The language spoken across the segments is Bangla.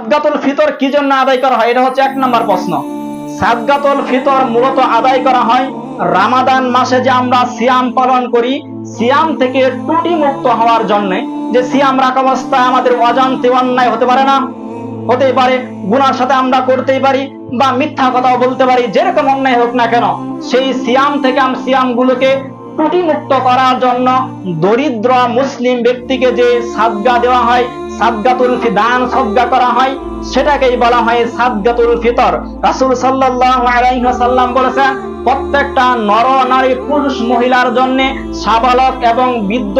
সাদগাতুল ফিতর কি জন্য আদায় করা হয়? এটা হচ্ছে এক নম্বর প্রশ্ন। সাদগাতুল ফিতর মূলত আদায় করা হয় রামাদান মাসে যে আমরা সিয়াম পালন করি, সিয়াম থেকে ত্রুটি মুক্ত হওয়ার জন্য। যে সিয়াম রাখা অবস্থায় আমাদের অজান্তে অন্যায় হতে পারে না, হতেই পারে, গুনার সাথে আমরা করতেই পারি বা মিথ্যা কথাও বলতে পারি, যেরকম অন্যায় হোক না কেন। সেই সিয়াম থেকে আমি গুলোকে ত্রুটিমুক্ত করার জন্য দরিদ্র মুসলিম ব্যক্তিকে যে সাদগা দেওয়া হয় সাদগাতুল ফি দান সদগা করা হয়। সেটাকেই বলা হয় সাদগাতুল ফিতর। সাল্লাল্লাহু আলাইহি ওয়াসাল্লাম বলেছেন, প্রত্যেকটা নর নারী পুরুষ মহিলার জন্য সাবালক এবং বৃদ্ধ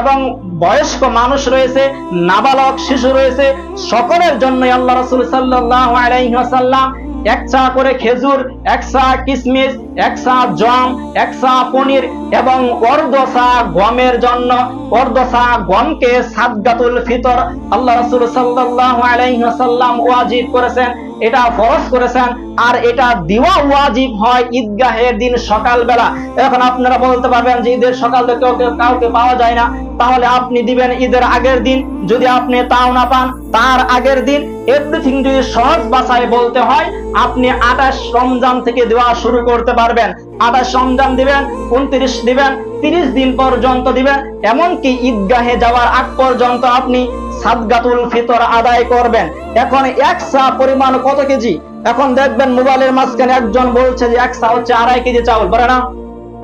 এবং বয়স্ক মানুষ রয়েছে, নাবালক শিশু রয়েছে, সকলের জন্য আল্লাহ রাসূল সাল্লাল্লাহু আলাইহি ওয়াসাল্লাম এক চা করে খেজুর, এক চা কিশমিশ এক চা জম এক পনির এবং অর্ধ চা গমের জন্য। অর্ধ চা গমকে সাদগাতুল ফিতর। আল্লাহ রাসূল সাল্লাল্লাহু আলাইহি ওয়াসাল্লাম ওয়াজিব করেছেন, এটা করেছেন, আর এটা দিওয়া ওয়াজিব হয় ঈদগাহের দিন সকালবেলা। এখন আপনারা বলতে পারবেন যে ঈদের সকাল থেকে কেউ- কাউকে পাওয়া যায় না। তাহলে আপনি দিবেন ঈদের আগের দিন। যদি আপনি তাও না পান, তার আগের দিন এভরিথিং যদি সহজ ভাষায় বলতে হয়, আপনি আঠাশ রমজান থেকে দেওয়া শুরু করতে পারবেন, আঠাশ রমজান দিবেন, উনত্রিশ দিবেন, তিরিশ দিন পর্যন্ত দিবেন, এমনকি ঈদগাহে যাওয়ার আগ পর্যন্ত আপনি সাদগাতুল ফিতর আদায় করবেন। এখন এক সা পরিমাণ কত কেজি? এখন দেখবেন মোবাইলের মাঝখানে একজন বলছে যে এক সা হচ্ছে আড়াই কেজি চাউল, বলে না।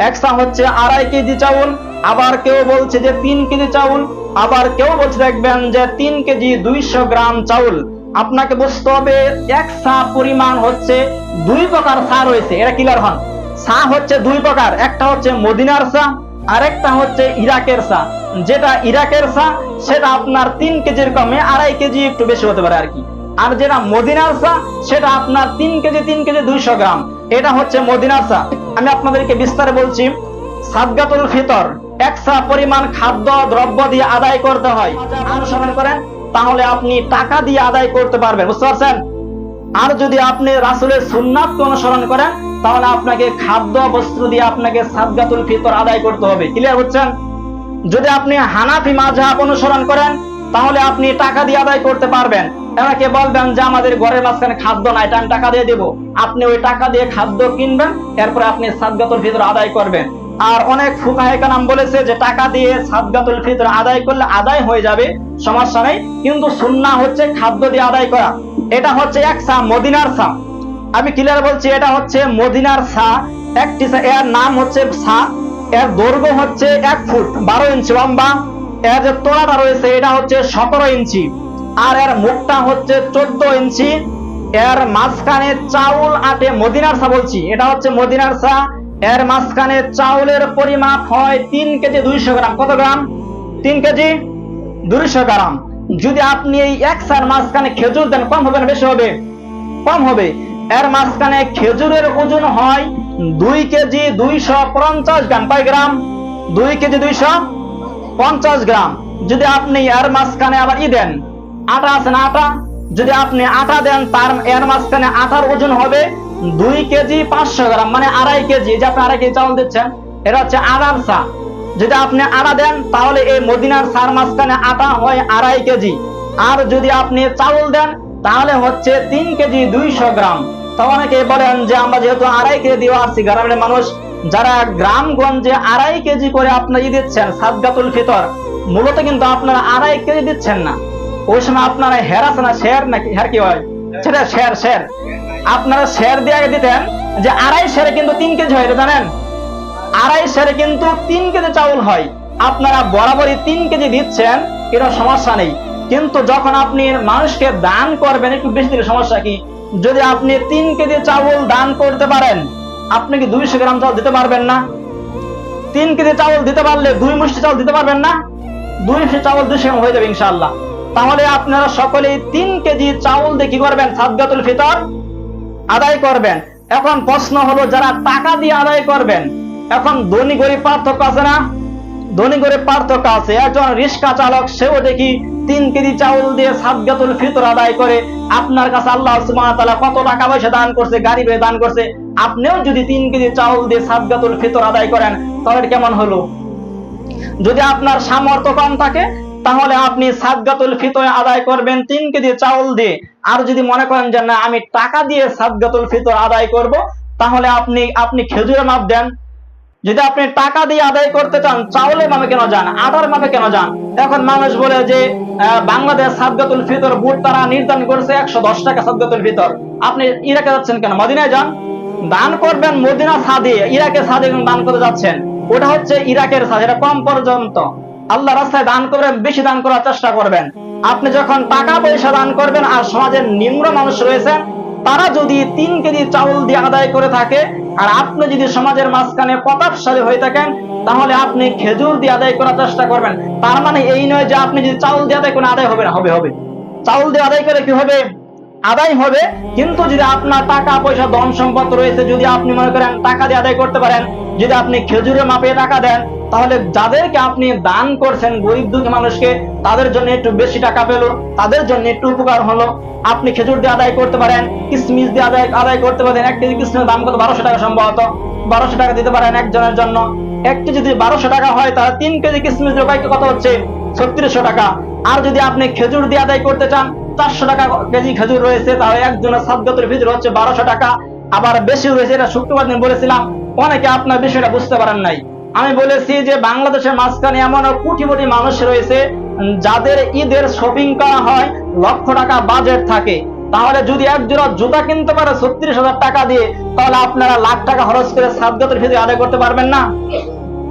একসা হচ্ছে আড়াই কেজি চাউল, আবার কেউ বলছে যে তিন কেজি চাউল, আবার কেউ বলছে দেখবেন যে তিন কেজি দুইশো গ্রাম চাউল। আপনাকে বুঝতে হবে, এক সা পরিমাণ হচ্ছে দুই প্রকার সা রয়েছে এটা ক্লিয়ার হন। সা হচ্ছে দুই প্রকার, একটা হচ্ছে মদিনার সা আরেকটা হচ্ছে ইরাকের সা যেটা ইরাকের সা সেটা আপনার তিন কেজির কমে আড়াই কেজি একটু বেশি হতে পারে আর কি আর যেটা মদিনার চা, সেটা আপনার তিন কেজি তিন কেজি দুইশো গ্রাম। এটা হচ্ছে মদিনার চা। আমি আপনাদেরকে বিস্তারে বলছি, সাদগাতুল ফিতর একসা পরিমাণ খাদ্য, দ্রব্য দিয়ে আদায় করতে হয়। অনুসরণ করেন তাহলে আপনি টাকা দিয়ে আদায় করতে পারবেন, বুঝতে পারছেন? আর যদি আপনি রাসুলের সুন্নাতকে অনুসরণ করেন, তাহলে আপনাকে খাদ্য বস্ত্র দিয়ে আপনাকে সাদগাতুল ফিতর আদায় করতে হবে ক্লিয়ার হচ্ছেন যদি আপনি হানাফি মাঝহাব অনুসরণ করেন, তাহলে আপনি টাকা দিয়ে আদায় করতে পারবেন। এনাকে বলবেন যে, আমাদের ঘরের মাঝখানে খাদ্য নাই আমি টাকা দিয়ে দেবো। আপনি ওই টাকা দিয়ে খাদ্য কিনবেন, এরপরে আপনি সাদগাতুল ফিতর আদায় করবেন। আর অনেক ফুকাহে কালাম বলেছে যে টাকা দিয়ে সাদগাতুল ফিতর আদায় করলে আদায় হয়ে যাবে সমস্যা নেই, কিন্তু সুন্নাহ হচ্ছে খাদ্য দিয়ে আদায় করা। এটা হচ্ছে এক সা, মদিনার সা। আমি ক্লিয়ার বলছি, এটা হচ্ছে মদিনার সা। একটি এর নাম হচ্ছে সা। এর দৈর্ঘ্য হচ্ছে এক ফুট বারো ইঞ্চি লম্বা। এর যে তোলাটা রয়েছে, এটা হচ্ছে সতেরো ইঞ্চি। আর এর মুখটা হচ্ছে চোদ্দ ইঞ্চি। এর মাঝখানে চাউল আটে মদিনার সা বলছি। এটা হচ্ছে মদিনার সা। এর মাঝখানে চাউলের পরিমাপ হয় তিন কেজি দুইশো গ্রাম। কত গ্রাম? তিন কেজি দুইশো গ্রাম। যদি আপনি এই এক সার মাঝখানে খেজুর দেন, কম হবে না, বেশি হবে? কম হবে। এর মাঝখানে খেজুরের ওজন হয় দুই কেজি দুইশো পঞ্চাশ গ্রাম। কয় গ্রাম? দুই কেজি দুইশো পঞ্চাশ গ্রাম। যদি আপনি এর মাঝখানে আবার ই দেন, আটা আছে না আটা? যদি আপনি আটা দেন, তার এর মাঝখানে আটার ওজন হবে দুই কেজি পাঁচশো গ্রাম মানে আড়াই কেজি যে আপনি আড়াই কেজি চাউল দিচ্ছেন, এটা হচ্ছে আড়ার চা। যদি আপনি আটা দেন, তাহলে এই মদিনার সার মাঝখানে আটা হয় আড়াই কেজি। আর যদি আপনি চাউল দেন, তাহলে হচ্ছে তিন কেজি দুইশো গ্রাম। তো অনেকে বলেন যে আমরা যেহেতু আড়াই কেজি দিয়ে আসছি, গ্রামের মানুষ, যারা গ্রামগঞ্জে আড়াই কেজি করে আপনারা ই দিচ্ছেন, সাদগাতুল ফিতর, মূলত কিন্তু আপনারা আড়াই কেজি দিচ্ছেন না। ওই সময় আপনারা হের না শের নাকি হের কি হয়? সেটা শের শের। আপনারা শের দিয়ে আগে দিতেন যে আড়াই শেরে কিন্তু তিন কেজি হয় জানেন? আড়াই সেরে কিন্তু তিন কেজি চাউল হয়। আপনারা বরাবরই তিন কেজি দিচ্ছেন এটা সমস্যা নেই। কিন্তু যখন আপনি মানুষকে দান করবেন, একটু বেশি দিলে সমস্যা কি? যদি আপনি তিন কেজি চাউল দান করতে পারেন, আপনি কি দুইশো গ্রাম চাউল দিতে পারবেন না? তিন কেজি চাউল দিতে পারলে দুই মুষ্টি চাউল দিতে পারবেন না? দুই মুষ্টি চাউল দুইশো গ্রাম হয়ে যাবে ইনশাল্লাহ তাহলে আপনারা সকলেই তিন কেজি চাউল দিয়ে কি করবেন? সাদগাতুল ফিতর আদায় করবেন। এখন প্রশ্ন হলো, যারা টাকা দিয়ে আদায় করবেন, এখন ধনী গরিব পার্থক্য আছে না? ধনী গরিব পার্থক্য আছে। একজন রিক্সা চালক, সেও দেখি তিন কেজি চাউল দিয়ে সাদগাতুল ফিতর আদায় করে। আপনার কাছে আল্লাহ সুবহানাহু কত টাকা পয়সা দান করছে, গাড়ি বেয়ে দান করছে। আপনিও যদি তিন কেজি চাউল দিয়ে সাদগাতুল ফিতর আদায় করেন, তাহলে কেমন হলো? যদি আপনার সামর্থ্য কম থাকে তাহলে আপনি সাদগাতুল ফিতর আদায় করবেন তিন কেজি চাউল দিয়ে। আর যদি মনে করেন যে না, আমি টাকা দিয়ে সাদগাতুল ফিতর আদায় করব, তাহলে আপনি আপনি খেজুরের মাপ দেন। যদি আপনি টাকা দিয়ে আদায় করতে চান, চাউলের মাপে কেন যান আটার মাপে কেন যান? এখন মানুষ বলে যে বাংলাদেশ সাদগাতুল ফিতর বুট তারা নির্ধারণ করেছে একশো দশ টাকা সাদগাতুল ফিতর। আপনি ইরাকে যাচ্ছেন কেন? মদিনায় যান। দান করবেন মদিনা সাদে ইরাকে সাদে দান করে যাচ্ছেন। ওটা হচ্ছে ইরাকের সাদ এটা কম পর্যন্ত। আল্লাহ রাস্তায় দান করবেন, বেশি দান করার চেষ্টা করবেন। আপনি যখন টাকা পয়সা দান করবেন আর সমাজের নিম্ন মানুষ রয়েছেন, তারা যদি তিন কেজি চাউল দিয়ে আদায় করে থাকে, আর আপনি যদি সমাজের মাঝখানে প্রতাপশালী হয়ে থাকেন, তাহলে আপনি খেজুর দিয়ে আদায় করার চেষ্টা করবেন। তার মানে এই নয় যে আপনি যদি চাউল দিয়ে আদায় করে আদায় হবে না, হবে হবে। চাউল দিয়ে আদায় করে কি হবে? আদায় হবে। কিন্তু যদি আপনার টাকা, পয়সা, ধন সম্পদ রয়েছে, যদি আপনি মনে করেন টাকা দিয়ে আদায় করতে পারেন, যদি আপনি খেজুরের মাপে টাকা দেন, তাহলে যাদেরকে আপনি দান করছেন গরিব দুঃখী মানুষকে, তাদের জন্য একটু বেশি টাকা পেল, তাদের জন্য একটু উপকার হলো। আপনি খেজুর দিয়ে আদায় করতে পারেন, কিসমিস দিয়ে আদায় আদায় করতে পারেন, এক কেজি কিসমিসের দাম কত? বারোশো টাকা সম্ভবত। বারোশো টাকা দিতে পারেন একজনের জন্য। একটি যদি বারোশো টাকা হয়, তাহলে তিন কেজি কিসমিস কত হচ্ছে? ছত্রিশশো টাকা। আর যদি আপনি খেজুর দিয়ে আদায় করতে চান চারশো টাকা কেজি খেজুর রয়েছে তাহলে একজনের সাতগতের ভিতরে হচ্ছে বারোশো টাকা। আবার বেশি রয়েছে, এটা শুক্রবার দিন বলেছিলাম, অনেকে আপনার বিষয়টা বুঝতে পারেন নাই। আমি বলেছি যে বাংলাদেশের মাঝখানে এমন কোটি কোটি মানুষ রয়েছে, যাদের ঈদের শপিং করা হয়, লক্ষ টাকা বাজেট থাকে। তাহলে যদি এক জুতা কিনতে পারে ছত্রিশ হাজার টাকা দিয়ে, তাহলে আপনারা লাখ টাকা খরচ করে সাতগতের ভিতরে আদায় করতে পারবেন না।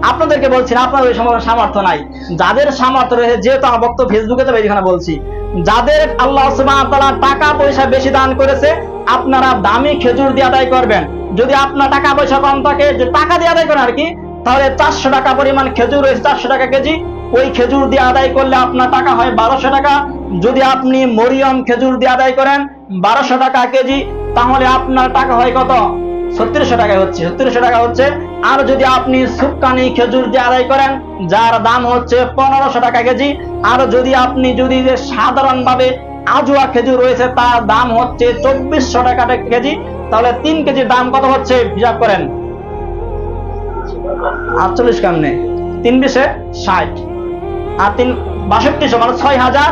আপনাদেরকে বলছি না, আপনাদের সামর্থ্য নাই। যাদের সামর্থ্য রয়েছে, যেহেতু আমার বক্তব্য ফেসবুকে তো এখানে বলছি, যাদের আল্লাহ টাকা পয়সা বেশি দান করেছে, আপনারা দামি খেজুর দিয়ে আদায় করবেন। যদি আপনার টাকা পয়সা কম থাকে, যে টাকা দিয়ে আদায় করেন আর কি, তাহলে চারশো টাকা পরিমাণ খেজুর রয়েছে, চারশো টাকা কেজি। ওই খেজুর দিয়ে আদায় করলে আপনার টাকা হয় বারোশো টাকা। যদি আপনি মরিয়ম খেজুর দিয়ে আদায় করেন, বারোশো টাকা কেজি, তাহলে আপনার টাকা হয় কত? ছত্রিশশো টাকা হচ্ছে। ছত্রিশশো টাকা হচ্ছে। আর যদি আপনি সুক্কানি খেজুর দিয়ে আদায় করেন, যার দাম হচ্ছে পনেরোশো টাকা কেজি, আর যদি আপনি যদি যে সাধারণ ভাবে আজুয়া খেজুর রয়েছে, তার দাম হচ্ছে চব্বিশশো টাকা কেজি, তাহলে তিন কেজির দাম কত হচ্ছে? হিসাব করেন। আটচল্লিশ কামনে তিন বিশে ষাট। আর তিন বাষট্টিশো মানে ছয় হাজার।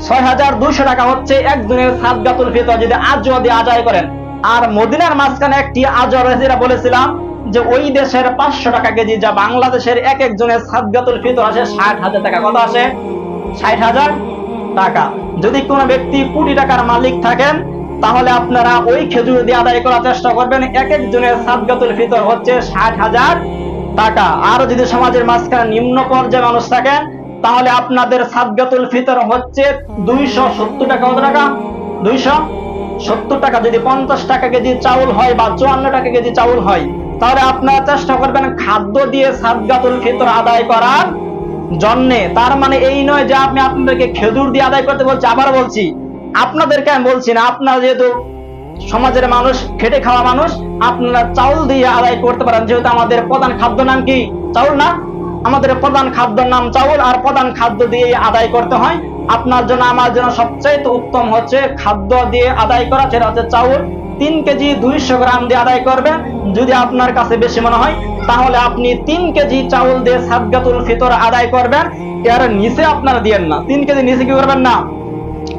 ছয় হাজার দুইশো টাকা হচ্ছে একজনের সাদগাতুল ফিতর, যদি আজও দিয়ে আদায় করেন। আর মদিনার মাঝখানে একটি আজও রয়েছে যেটা বলেছিলাম যে ওই দেশের পাঁচশো টাকা কেজি যা বাংলাদেশের এক একজনের সাদগাতুল ফিতর আসে, ষাট হাজার টাকা। কত আসে? ষাট হাজার টাকা। যদি কোনো ব্যক্তি কোটি টাকার মালিক থাকেন, তাহলে আপনারা ওই খেজুর দিয়ে আদায় করার চেষ্টা করবেন। এক একজনের সাদগাতুল ফিতর হচ্ছে ষাট হাজার টাকা। আর যদি সমাজের মাঝখানে নিম্ন পর্যায়ে মানুষ থাকেন তাহলে আপনাদের সাদগাতুল ফিতর হচ্ছে দুইশো সত্তর টাকা। কত টাকা? দুইশো সত্তর টাকা যদি পঞ্চাশ টাকা কেজি চাউল হয় বা চুয়ান্ন টাকা কেজি চাউল হয়, তাহলে আপনারা চেষ্টা করবেন খাদ্য দিয়ে সাদগাতুল ফিতর আদায় করার জন্যে। তার মানে এই নয় যে আপনি আপনাদেরকে খেজুর দিয়ে আদায় করতে বলছি, আবার বলছি, আপনাদেরকে আমি বলছি না, আপনারা যেহেতু সমাজের মানুষ, খেটে খাওয়া মানুষ, আপনারা চাউল দিয়ে আদায় করতে পারেন, যেহেতু আমাদের প্রধান খাদ্য নাম কি? চাউল না? আমাদের প্রধান খাদ্যের নাম চাউল, আর প্রধান খাদ্য দিয়ে আদায় করতে হয়। আপনার জন্য, আমার জন্য সবচাইতে উত্তম হচ্ছে খাদ্য দিয়ে আদায় করা, সেটা হচ্ছে চাউল। তিন কেজি দুইশো গ্রাম দিয়ে আদায় করবেন। যদি আপনার কাছে বেশি মনে হয়, তাহলে আপনি তিন কেজি চাউল দিয়ে সাদগাতুল ফিতর আদায় করবেন। এর নিচে আপনারা দিয়েন না। তিন কেজি নিচে কি করবেন? না।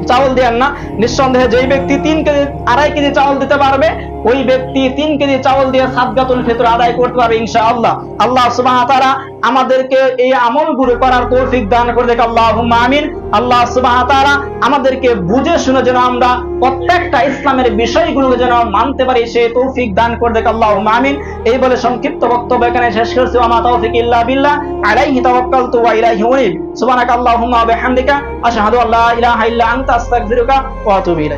চাউল দেন না। নিঃসন্দেহে যেই ব্যক্তি তিন কেজি, আড়াই কেজি চাউল দিতে পারবে, ওই ব্যক্তি তিন কেজি চাউল দিয়ে সাদগাতুল ফিতর আদায় করতে পারবে, ইনশাআল্লাহ। আল্লাহ সুবহানাহু ওয়া তাআলা আমাদেরকে এই আমলগুলো করার তৌফিক দান করে দেখ, আল্লাহুম্মা আমিন। আল্লাহ ওয়া তাআলা আমাদেরকে বুঝে শুনে যেন আমরা প্রত্যেকটা ইসলামের বিষয়গুলো যেন মানতে পারি সেই তৌফিক দান করে দেখ, আল্লাহুম্মা আমিন। এই বলে সংক্ষিপ্ত বক্তব্য এখানে শেষ করছি। ওয়া মা তাওফিক ইল্লা বিল্লাহ, আলাইহি তাওয়াক্কালতু ওয়া ইলাইহি উনীব। সুবহানাকা আল্লাহুম্মা ওয়া বিহামদিকা, আশহাদু আল্লা ইলাহা ইল্লা আনতা, আস্তাগফিরুকা ওয়া আতুবু